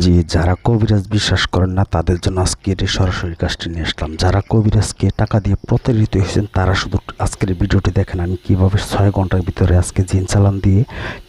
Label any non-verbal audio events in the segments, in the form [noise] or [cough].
জি যারা কবিরাজ বিশ্বাস করেন না, তাদের জন্য আজকের এই সরাসরি কাজটি নিয়ে আসলাম। যারা কবিরাজকে টাকা দিয়ে প্রতারিত হয়েছেন, তারা শুধু আজকের ভিডিওটি দেখেন আমি কীভাবে ছয় ঘণ্টার ভিতরে আজকে জিন চালান দিয়ে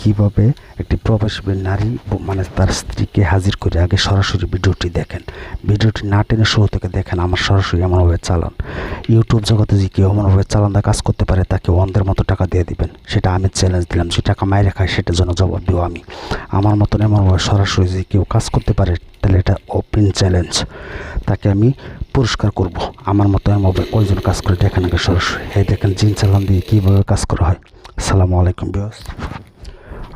কীভাবে একটি প্রবাসী নারী মানে তার স্ত্রীকে হাজির করে আগে সরাসরি ভিডিওটি দেখেন। ভিডিওটি না টেনে শুরু থেকে দেখেন আমার সরাসরি এমনভাবে চালান। ইউটিউব জগতে যে কেউ এমনভাবে চালান দিয়ে কাজ করতে পারে, তাকে অন্ধের মতো টাকা দিয়ে দিবেন। সেটা আমি চ্যালেঞ্জ দিলাম যে টাকা মাইরে খায়, সেটার জন্য জবাব দেবো আমি। আমার মতন এমনভাবে সরাসরি যে কেউ কাজ করতে পারে, তাহলে এটা ওপেন চ্যালেঞ্জ তাকে আমি পুরস্কার করব। আমার মতো এমনভাবে কয়জন কাজ করে, দেখেন আগে সরাসরি। এই দেখেন জিন চালান দিয়ে কীভাবে কাজ করা হয়। আসসালামু আলাইকুম বিয়স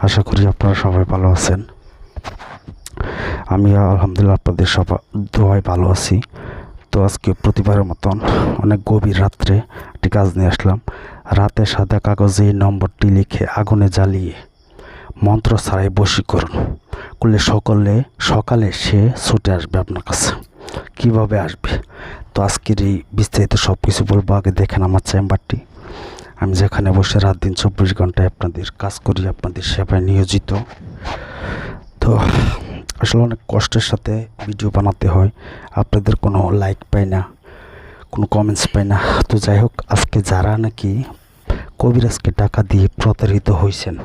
আশা করি আপনারা সবাই ভালো আছেন। আমি আলহামদুলিল্লাহ আপনাদের সবাই দোয়ায় ভালো আছি। তো আজকে প্রতিবারের মতন অনেক গভীর রাত্রে একটি কাজ নিয়ে আসলাম। রাতে সাদা কাগজে নম্বরটি লিখে আগুনে জ্বালিয়ে মন্ত্র ছাড়াই বশীকরণ করলে সকলে, সকালে সে ছুটে আসবে আপনার কাছে। কীভাবে আসবে? তো আজকের এই বিস্তারিত সব কিছু বলব। আগে দেখেন আমার চেম্বারটি। আমি যেখানে বসে রাত দিন চব্বিশ ঘন্টায় আপনাদের কাজ করি, আপনাদের সেবায় নিয়োজিত। তো আসলে অনেক কষ্টের সাথে ভিডিও বানাতে হয়। আপনাদের কোনো লাইক পাই না, কোনো কমেন্টস পাই না। তো যাই হোক, আজকে যারা নাকি কবিরাজকে টাকা দিয়ে প্রতারিত হয়েছেন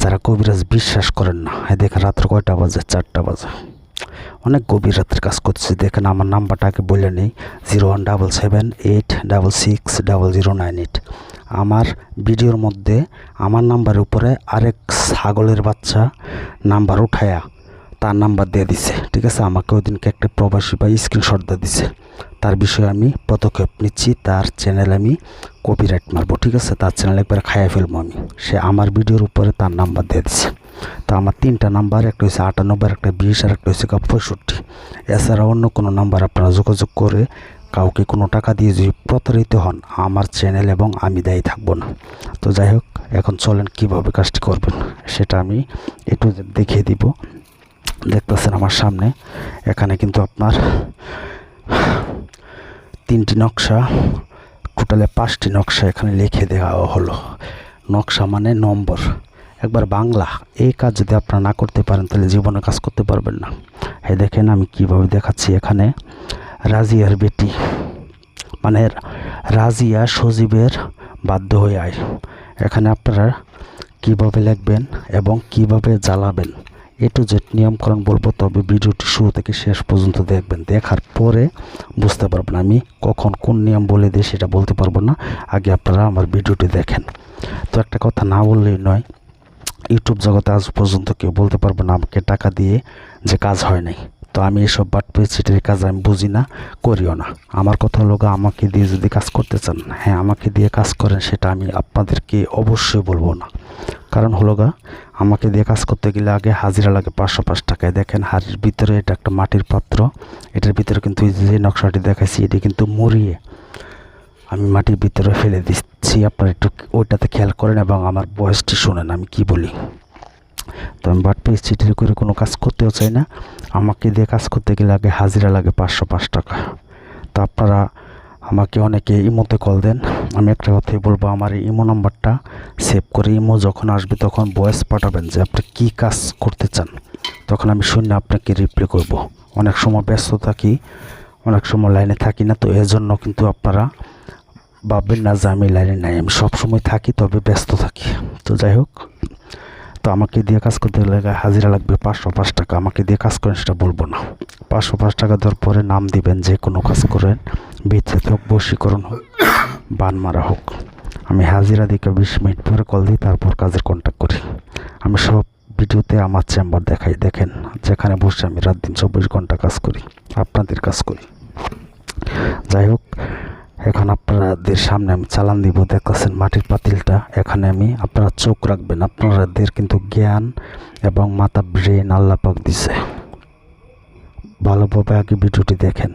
যারা কবিরাজ বিশ্বাস করেন না হ্যাঁ দেখেন রাত্র কয়টা বাজে? চারটা বাজে। অনেক গভীর রাত্রে কাজ করছি দেখেন আমার নাম্বারটা আগে বলে নেই zero one double seven eight double six double zero nine eight আমার ভিডিওর মধ্যে আমার নাম্বারের উপরে আরেক ছাগলের বাচ্চা নাম্বার উঠায়া তার নাম্বার দিয়ে দিছে, ঠিক আছে? আমাকে ওই দিনকে একটা প্রবাসী বা স্ক্রিনশট দিয়ে দিছে। তার বিষয়ে আমি পদক্ষেপ নিচ্ছি, তার চ্যানেল আমি কপিরাইট মারবো, ঠিক আছে? তার চ্যানেল একবার খাইয়া ফেলব আমি। সে আমার ভিডিওর উপরে তার নাম্বার দিয়ে দিছে। তো আমার তিনটা নাম্বার, একটা হচ্ছে আটানব্বই, একটা বিশ, আর একটা হচ্ছে পঁয়ষট্টি। এছাড়া অন্য কোনো নাম্বার আপনারা যোগাযোগ করে কাউকে কোনো টাকা দিয়ে যদি প্রতারিত হন, আমার চ্যানেল এবং আমি দায়ী থাকব না। তো যাই হোক, এখন চলেন কীভাবে কাজটি করবেন, সেটা আমি একটু দেখিয়ে দিব। দেখতেছেন আমার সামনে। এখানে কিন্তু আপনার তিনটি নকশা, টোটালে পাঁচটি নকশা এখানে লিখে দেওয়া হলো। নকশা মানে নম্বর। একবার বাংলা, এই কাজ যদি আপনারা না করতে পারেন, তাহলে জীবনে কাজ করতে পারবেন না। এই দেখেন আমি কীভাবে দেখাচ্ছি এখানে। রাজিয়ার বেটি মানে রাজিয়া সজীবের বাধ্য হয়ে আয়। এখানে আপনারা কীভাবে লিখবেন এবং কীভাবে জ্বালাবেন? এ টু জেড নিয়মকরণ বলব, তবে ভিডিওটি শুরু থেকে শেষ পর্যন্ত দেখবেন। দেখার পরে বুঝতে পারবেন আমি কখন কোন নিয়ম বলে দিই সেটা বলতে পারব না। আগে আপনারা আমার ভিডিওটি দেখেন। তো একটা কথা না বললেই নয়, ইউটিউব জগতে আজ পর্যন্ত কেউ বলতে পারবে না আমাকে টাকা দিয়ে যে কাজ হয় নাই। তো আমি এসব বাট পেয়েছিটের কাজ আমি বুঝি না, করিও না। আমার কথা হলো আমাকে দিয়ে যদি কাজ করতে চান হ্যাঁ আমাকে দিয়ে কাজ করেন সেটা আমি আপনাদেরকে অবশ্যই বলব না। কারণ হলো গা আমাকে দিয়ে কাজ করতে গেলে আগে হাজিরা লাগে পাঁচশো পাঁচ টাকায়। দেখেন হাড়ির ভিতরে এটা একটা মাটির পাত্র। এটার ভিতরে কিন্তু যে নকশাটি দেখাইছি, এটি কিন্তু মরিয়ে আমি মাটির ভিতরে ফেলে দিচ্ছি। আপনারা একটু ওইটাতে খেয়াল করেন এবং আমার বয়সটি শোনেন, আমি কি বলি। তো আমি বাট পেজ চিঠির করে কোনো কাজ করতেও চাই না। আমাকে দিয়ে কাজ করতে গেলে আগে হাজিরা লাগে পাঁচশো পাঁচ টাকা। তো আপনারা আমাকে অনেকে ইমোতে কল দেন। আমি একটা কথাই বলব, আমার এই ইমো নাম্বারটা সেভ করে ইমো যখন আসবে তখন ভয়েস পাঠাবেন যে আপনি কী কাজ করতে চান। তখন আমি শুনে আপনাকে রিপ্লাই করব। অনেক সময় ব্যস্ত থাকি, অনেক সময় লাইনে থাকি না, তো এর জন্য কিন্তু আপনারা ভাববেন না যে আমি লাইনে নাই। আমি সবসময় থাকি, তবে ব্যস্ত থাকি। তো যাই হোক, তো আমাকে দিয়ে কাজ করতে গেলে হাজিরা লাগবে পাঁচশো পাঁচ টাকা। আমাকে দিয়ে কাজ করেন সেটা বলব না। পাঁচশো পাঁচ টাকা দেওয়ার পরে নাম দিবেন, যে কোনো কাজ করেন। বিচ্ছেদ হোক বশীকরণ হোক, [coughs] বান মারা হোক। আমি হাজিরা দিকে বিশ মিনিট পরে কল দিই, তারপর কাজের কন্ট্যাক্ট করি। আমি সব ভিডিওতে আমার চেম্বার দেখাই। দেখেন, যেখানে বসে আমি রাত দিন চব্বিশ ঘণ্টা কাজ করি, আপনাদের কাজ করি। যাই হোক, এখন আপনাদের সামনে আমি চালান দিব। দেখতেছেন মাটির পাতিলটা। এখানে আমি, আপনারা চোখ রাখবেন আপনাদের কিন্তু জ্ঞান এবং মাথা ব্রেন আল্লাপাক দিছে। ভালোভাবে আগে ভিডিওটি দেখেন।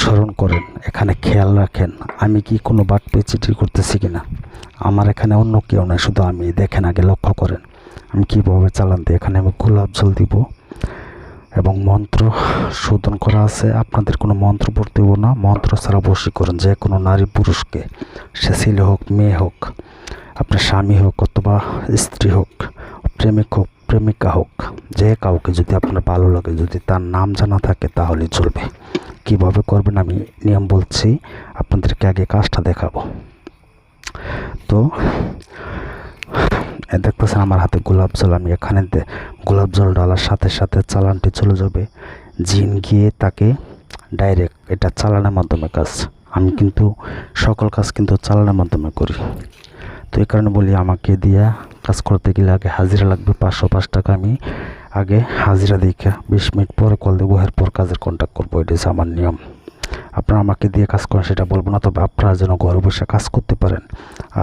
স্মরণ করেন, এখানে খেয়াল রাখেন, আমি কি কোনো বাট পেচিটি করতেছি কিনা? আমার এখানে অন্য কেউ নয় শুধু আমি। দেখেন, আগে লক্ষ্য করেন। আমি কীভাবে চালান দিই? এখানে আমি গোলাপ জল দিব। এবং মন্ত্র শোধন করা আছে। আপনাদের কোনো মন্ত্র পড়তে হব না। মন্ত্র ছাড়া বশীকরণ, যে কোনো নারী পুরুষকে, সে ছেলে হোক, মেয়ে হোক, আপনার স্বামী হোক অথবা স্ত্রী হোক, প্রেমিক হোক, প্রেমিকা হোক, যে কাউকে যদি আপনার ভালো লাগে, যদি তার নাম জানা থাকে তাহলেই চলবে। কীভাবে করবেন আমি নিয়ম বলছি, আপনাদেরকে আগে কাজটা দেখাবো। তো দেখতেছেন আমার হাতে গোলাপ জল, আমি এখানে গোলাপ জল ডালার সাথে সাথে চালানটি চলে যাবে। জিন গিয়ে তাকে ডাইরেক্ট এটা চালানের মাধ্যমে কাজ। আমি কিন্তু সকল কাজ কিন্তু চালানের মাধ্যমে করি। তো এই কারণে বলি, আমাকে দিয়া কাজ করতে গেলে আগে হাজিরা লাগবে, পাঁচশো পাঁচ টাকা আমি আগে হাজিরা দেখে বিশ মিনিট পরে কল দেবো, এরপর কাজের কন্ট্যাক্ট করব এটা হচ্ছে আমার নিয়ম। আপনারা আমাকে দিয়ে কাজ করেন, সেটা বলব না, তবে আপনারা যেন ঘরে বসে কাজ করতে পারেন।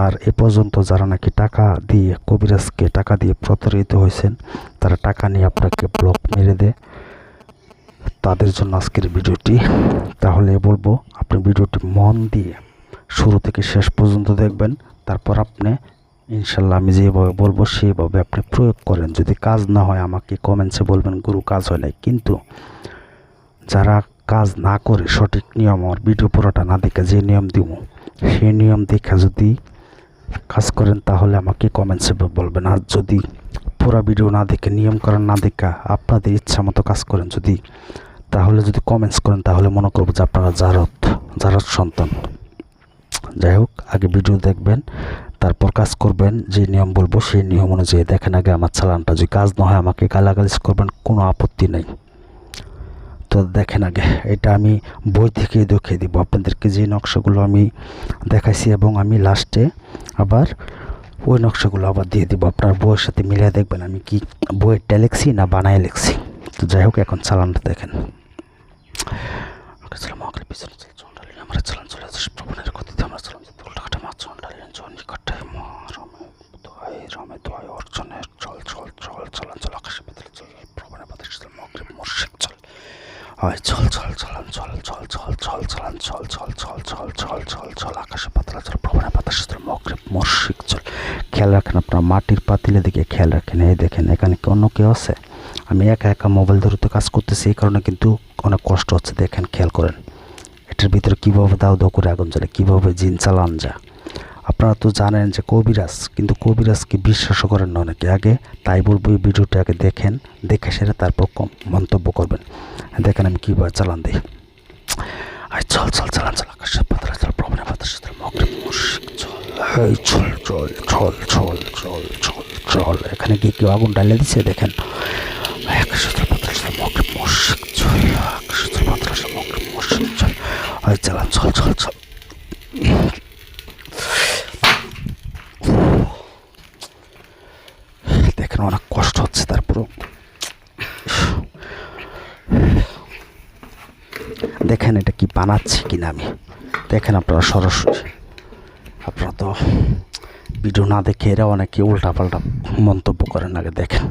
আর এ পর্যন্ত যারা নাকি টাকা দিয়ে, কবিরাজকে টাকা দিয়ে প্রতারিত হয়েছেন, তারা টাকা নিয়ে আপনাকে ব্লক মেরে দেয়। তাদের জন্য আজকের ভিডিওটি, তাহলে বলব, আপনি ভিডিওটি মন দিয়ে শুরু থেকে শেষ পর্যন্ত দেখবেন, তারপর আপনি ইনশাল্লাহ আমি যেভাবে বলব, সেভাবে আপনি প্রয়োগ করেন। যদি কাজ না হয়, আমাকে কমেন্টসে বলবেন, গুরু, কাজ হয় নাই। কিন্তু যারা কাজ না করে, সঠিক নিয়ম আমার ভিডিও পুরোটা না দেখে যে নিয়ম দিব সেই নিয়ম দেখে যদি কাজ করেন, তাহলে আমাকে কমেন্টসে বলবেন। আর যদি পুরো ভিডিও না দেখে, নিয়ম করেন না দেখা আপনাদের ইচ্ছা মতো কাজ করেন যদি, তাহলে যদি কমেন্টস করেন, তাহলে মনে করব যে আপনারা জারত জারত সন্তান। যাই হোক, আগে ভিডিও দেখবেন তারপর কাজ করবেন যে নিয়ম বলব, সেই নিয়ম অনুযায়ী দেখেন আগে আমার চালানটা যদি কাজ না হয়, আমাকে গালাগালিজ করবেন, কোনো আপত্তি নেই। তো দেখেন আগে, এটা আমি বই থেকে দেখিয়ে দিব। আপনাদেরকে যে নকশাগুলো আমি দেখাইছি এবং আমি লাস্টে আবার ওই নকশাগুলো আবার দিয়ে দিব। আপনার বইয়ের সাথে মিলিয়ে দেখবেন আমি কি বইয়েরটা লিখছি না বানায় লিখছি। তো যাই হোক, এখন চালানটা দেখেন। আমরা চালান চলে অর্জনের চল চল চল চালান আকাশে পেতলে চল প্রবণের পাতে চল মগ্রে চল হয় চল চল চলান চল চল চল চল চালান চল চল চল চল চল চল চল আকাশে পাতলা চল প্রবণের পাতে চল মগ্রে মুর্শিক চল খেয়াল রাখেন আপনার মাটির পাতিলে দিকে খেয়াল রাখেন এই দেখেন এখানে কি অন্য কেউ আছে আমি একা একা মোবাইল ধরে তো কাজ করতেছি এই কারণে কিন্তু অনেক কষ্ট হচ্ছে দেখেন খেয়াল করেন এটার ভিতরে কীভাবে দাও দাও করে আগুন জ্বলে কীভাবে জিন চালান যা আপনারা তো জানেন যে কবিরাজ, কিন্তু কবিরাজকে বিশ্বাসও করেন অনেকে। আগে তাই বলব, এই ভিডিওটা আগে দেখেন, দেখে সেরে তারপর মন্তব্য করবেন। দেখেন আমি কীভাবে চালান দিই। আর চল চল, চালান, চল আকাশের পাতলা চল প্রবণের বাতাস মগ্রে মুশিক চল। এই, চল চল চল চল চল চল চল। এখানে কি কেউ আগুন ডালে দিচ্ছে দেখেন। আকাশের পাতলা চল মগ্রে মুশিক চল আকাশের পাতলা চল মগ্রে মুশিক চল। এই চালান, চল চল চল। দেখেন অনেক কষ্ট হচ্ছে তারপরও। দেখেন এটা কি বানাচ্ছি কিনা আমি। দেখেন আপনারা সরাসরি। আপনারা তো ভিডিও না দেখে এরা অনেকে উল্টাপাল্টা মন্তব্য করেন আগে দেখেন।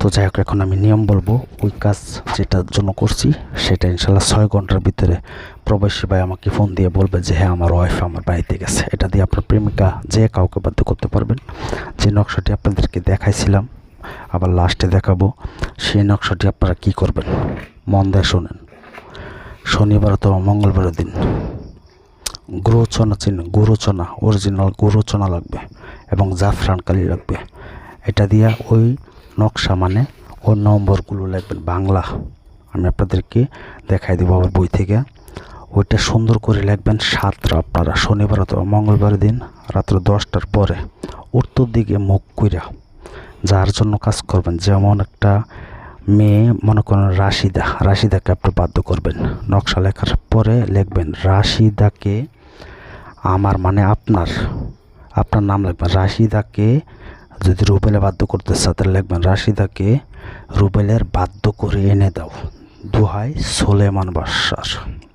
তো যাই হোক, এখন আমি নিয়ম বলব, ওই কাজ যেটার জন্য করছি, সেটা ইনশাল্লাহ ছয় ঘণ্টার ভিতরে প্রবাসী ভাই আমাকে ফোন দিয়ে বলবে যে হ্যাঁ আমার ওয়াইফ আমার বাড়িতে গেছে। এটা দিয়ে আপনার প্রেমিকা যে কাউকে বাধ্য করতে পারবেন। যে নকশাটি আপনাদেরকে দেখাইছিলাম, আবার লাস্টে দেখাবো, সেই নকশাটি আপনারা কি করবেন? মন দিয়ে শোনেন। শনিবার অথবা মঙ্গলবারের দিন গুরুচনা চিহ্ন গুরুচনা অরিজিনাল গুরুচনা লাগবে এবং জাফরান কালি লাগবে। এটা দিয়া ওই নকশা মানে ওই নম্বরগুলো লিখবেন বাংলা। আমি আপনাদেরকে দেখাই দেবো আবার বই থেকে। ওইটা সুন্দর করে লিখবেন সাতটা আপনারা। শনিবার অথবা মঙ্গলবার দিন রাত্র দশটার পরে উত্তর দিকে মুখ কইরা যার জন্য কাজ করবেন। যেমন একটা মেয়ে, মনে করেন রাশিদা, রাশিদাকে আপনি বাধ্য করবেন নকশা লেখার পরে লিখবেন, রাশিদাকে আমার মানে আপনার। আপনার নাম লিখবেন রাশিদাকে যদি রুবেলে বাধ্য করতে তাহলে লিখবেন, রাশিদাকে রুবেলের বাধ্য করে এনে দাও। দুহাই সোলেমান বাসার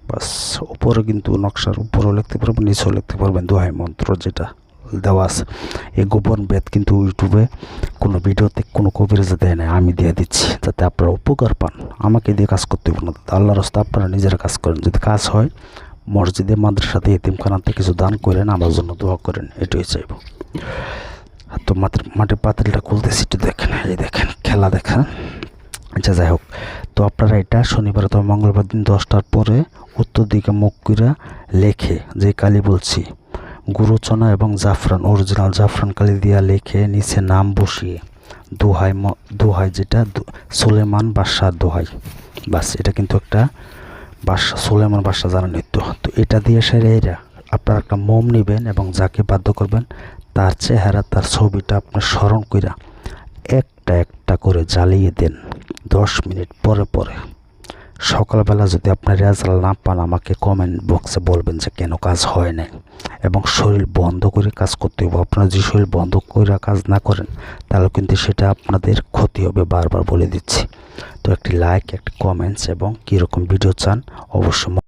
বাস, উপরে কিন্তু নকশার উপরেও লিখতে পারবেন, নিচেও লিখতে পারবেন। দুহাই মন্ত্র যেটা দেওয়া আছে। এই গোপন বেদ কিন্তু ইউটিউবে কোনো ভিডিওতে কোনো কবিরাজে দেয় না আমি দিয়ে দিচ্ছি, যাতে আপনারা উপকার পান। আমাকে দিয়ে কাজ করতে হবে না আল্লাহ রাস্তা আপনারা নিজেরা কাজ করেন। যদি কাজ হয়, মসজিদে, মাদ্রাসাতে, এতিমখানাতে কিছু দান করেন, আমার জন্য দোয়া করেন, এটাই চাইব। তো মাটির মাটির পাতিলটা খুলতেছি, একটু দেখেন, এই দেখেন, খেলা দেখেন আচ্ছা যাই হোক। তো আপনারা এটা শনিবার অথবা মঙ্গলবার দিন দশটার পরে উত্তর দিকে মুখ কইরা লেখে, যে কালি বলছি। গুরুচনা এবং জাফরান, অরিজিনাল জাফরান কালি দিয়া লেখে, নিচে নাম বসিয়ে, দোহাই দোহাই যেটা সুলেমান বাদশার দোহাই। বাস, এটা কিন্তু একটা বাদশা সুলেমান বাদশা জানা নৃত্য তো এটা দিয়ে সেরে এরা, আপনারা একটা মোম নেবেন এবং যাকে বাধ্য করবেন তার চেহারা, তার ছবিটা আপনার স্মরণ কইরা একটা একটা করে জ্বালিয়ে দেন দশ মিনিট পরে পরে। সকালবেলা যদি আপনার রেজাল্ট না পান, আমাকে কমেন্ট বক্সে বলবেন যে কেন কাজ হয় না এবং শরীর বন্ধ করে কাজ করতে হবে আপনারা যদি শরীর বন্ধ করে কাজ না করেন, তাহলে কিন্তু সেটা আপনাদের ক্ষতি হবে বারবার বলে দিচ্ছি। তো একটি লাইক একটি কমেন্টস এবং কীরকম ভিডিও চান অবশ্যই